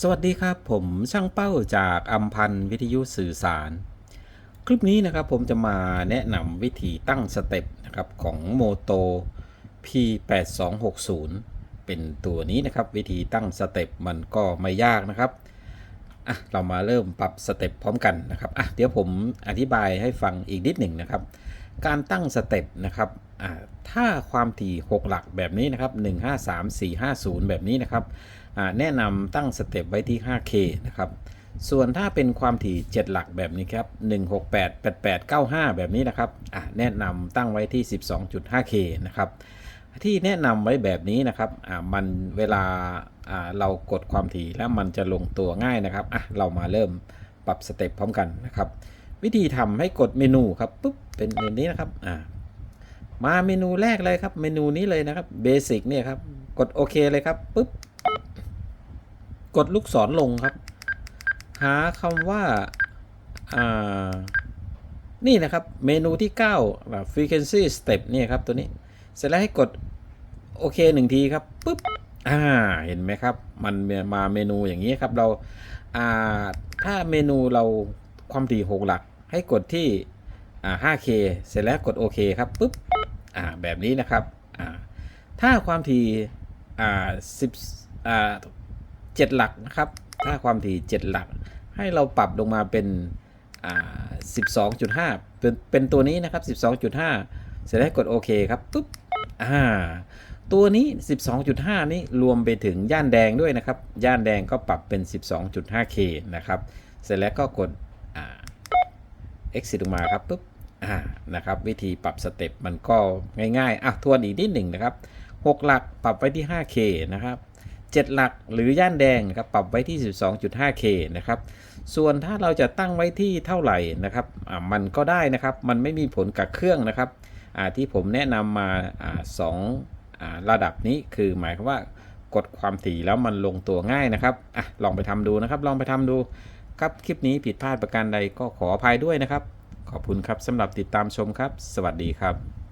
สวัสดีครับ ผมช่างเป้าจากอัมพันธ์วิทยุสื่อสาร คลิปนี้นะครับผมจะมาแนะนำวิธีตั้งสเต็ปนะครับของโมโต P8260 เป็นตัวนี้นะครับวิธีตั้งสเต็ปมันก็ไม่ยากนะครับอะเรามาเริ่มปรับสเต็ปพร้อมกันนะครับอะเดี๋ยวผมอธิบายให้ฟังอีกนิดหนึ่งนะครับ การตั้งสเต็ปนะครับถ้าความถี่ 6 หลักแบบนี้นะครับ 1 5 3 4 5 0 แบบนี้นะครับแนะนำตั้งสเต็ปไว้ที่ 5K นะครับ ส่วนถ้าเป็นความถี่ 7 หลักแบบนี้ครับ 168 88 95 แบบนี้นะครับแนะนำตั้งไว้ที่ 12.5K นะครับ ที่แนะนำไว้แบบนี้นะครับมันเวลาเรากดความถี่แล้วมันจะลงตัวง่ายนะครับเรามาเริ่มปรับสเต็ปพร้อมกันนะครับ วิธีทำให้กดเมนูครับปุ๊บเป็นแบบนี้นะครับอ่ามาเมนูแรกเลยครับ เมนูนี้เลยนะครับเบสิกเนี่ยครับ กดโอเคเลยครับปุ๊บกดลูกศรลงครับ หาคำว่าอ่านี่นะครับเมนูที่9แบบ frequency step เนี่ยครับตัวนี้ เสร็จแล้วให้กดโอเคหนึ่งทีครับปุ๊บอ่าเห็นไหมครับ มันมาเมนูอย่างนี้ครับเราอ่าถ้าเมนูเราความถี่หกหลัก ให้กดที่อ่า 5K เสร็จแล้วกดโอเคครับปุ๊บอ่าแบบนี้นะครับอ่าถ้าความถี่อ่า10อ่า7หลักนะครับถ้าความถี่ 7 หลัก ให้เราปรับลงมาเป็นอ่า12.5 เป็นเป็นตัวนี้นะครับ 12.5 เสร็จแล้วกดโอเคครับปุ๊บอ่าตัวนี้ 12.5 นี้รวมไปถึงย่านแดงด้วยนะครับ ย่านแดงก็ปรับเป็น 12.5K นะครับ เสร็จแล้วก็กด exit ออกมาครับปุ๊บอ่านะครับวิธีปรับสเต็ปมันก็ง่ายๆอะทวนอีกนิดหนึ่งนะครับ 6 หลักปรับไว้ที่ 5K นะครับ7 หลักหรือย่านแดงนะครับปรับไว้ที่ 12.5K นะครับส่วนถ้าเราจะตั้งไว้ที่เท่าไหร่นะครับอ่ามันก็ได้นะครับ มันไม่มีผลกับเครื่องนะครับอ่าที่ผมแนะนำมาอสองอระดับนี้คือหมายความว่ากดความถี่แล้วมันลงตัวง่ายนะครับอะลองไปทำดูนะครับ ลองไปทำดู ครับ คลิปนี้ผิดพลาดประการใดก็ขออภัยด้วยนะครับ ขอบคุณครับสำหรับติดตามชมครับ สวัสดีครับ